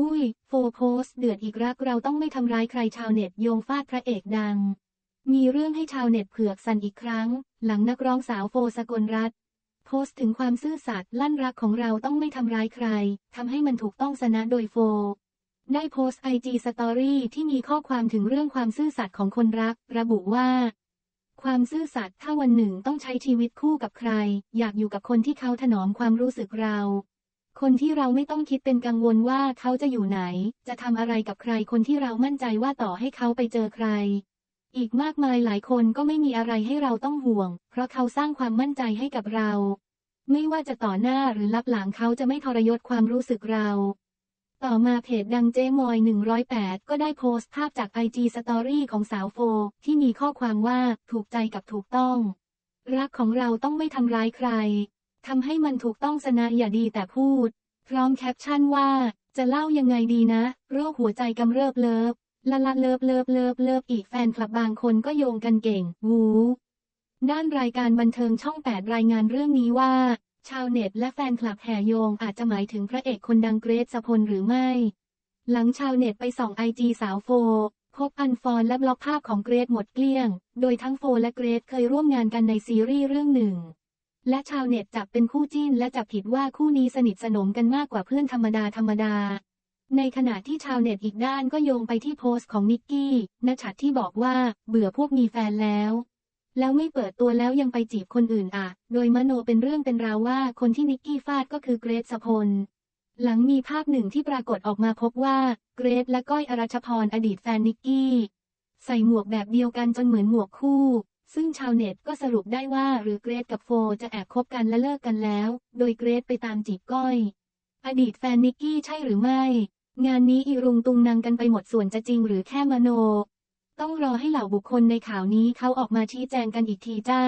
อุ้ย โฟโพสเดือดอีกรักเราต้องไม่ทำร้ายใครชาวเน็ตโยงฟาดพระเอกดัง มีเรื่องให้ชาวเน็ตเผือกสันอีกครั้ง หลังนักร้องสาวโฟสกลรัตโพสต์ถึงความซื่อสัตย์ลั่นรักของเราต้องไม่ทำร้ายใครทำให้มันถูกต้องสนะโดยโฟ ได้โพสต์ไอจีสตอรี่ที่มีข้อความถึงเรื่องความซื่อสัตย์ของคนรัก ระบุว่า ความซื่อสัตย์ถ้าวันหนึ่งต้องใช้ชีวิตคู่กับใคร อยากอยู่กับคนที่เขาถนอมความรู้สึกเรา คนที่เราไม่ต้องคิดเป็นกังวลว่าเขาจะอยู่ไหน จะทำอะไรกับใครคนที่เรามั่นใจว่าต่อให้เขาไปเจอใคร อีกมากมายหลายคนก็ไม่มีอะไรให้เราต้องห่วง เพราะเขาสร้างความมั่นใจให้กับเรา ไม่ว่าจะต่อหน้าหรือลับหลังเขาจะไม่ทรยศความรู้สึกเรา ต่อมาเพจดังเจมอย 108 ก็ได้โพสต์ภาพจากไอจีสตอรี่ของสาวโฟ ที่มีข้อความว่าถูกใจกับถูกต้อง รักของเราต้องไม่ทำร้ายใคร ทำให้มันถูกต้องสนะอย่าดีแต่พูด พร้อมแคปชั่นว่า จะเล่ายังไงดีนะ โรคหัวใจกำเริบเลิฟละละเลิฟเลิฟเลิฟเลิฟอีกแฟนคลับบางคนก็โยงกันเก่ง วูด้านรายการบันเทิงช่อง 8 รายงานเรื่องนี้ว่า ชาวเน็ตและแฟนคลับแห่โยงอาจจะหมายถึงพระเอกคนดังเกรซสพลหรือไม่ หลังชาวเน็ตไปส่องไอจีสาวโฟพบอันฟอนและบล็อกภาพของเกรซหมดเกลี้ยง โดยทั้งโฟและเกรซเคยร่วมงานกันในซีรีส์เรื่องหนึ่ง และชาวเน็ตจับเป็นคู่จิ้นและจับผิดว่าคู่นี้สนิทสนมกันมากกว่าเพื่อนธรรมดาธรรมดา ในขณะที่ชาวเน็ตอีกด้านก็โยงไปที่โพสต์ของนิกกี้นชัดที่บอกว่าเบื่อพวกมีแฟนแล้ว แล้วไม่เปิดตัวแล้วยังไปจีบคนอื่นอะ โดยมโนเป็นเรื่องเป็นราวว่าคนที่นิกกี้ฟาดก็คือเกรซสพล หลังมีภาพหนึ่งที่ปรากฏออกมาพบว่าเกรซและก้อยอรัชพรอดีตแฟนนิกกี้ใส่หมวกแบบเดียวกันจนเหมือนหมวกคู่ ซึ่งชาวเน็ตก็สรุปได้ว่าหรือเกรซกับโฟจะแอบคบกันและเลิกกันแล้ว โดยเกรซไปตามจีบก้อย อดีตแฟนนิกกี้ใช่หรือไม่ งานนี้อีรุงตุงนางกันไปหมดส่วนจะจริงหรือแค่มโน ต้องรอให้เหล่าบุคคลในข่าวนี้เขาออกมาชี้แจงกันอีกทีจ้า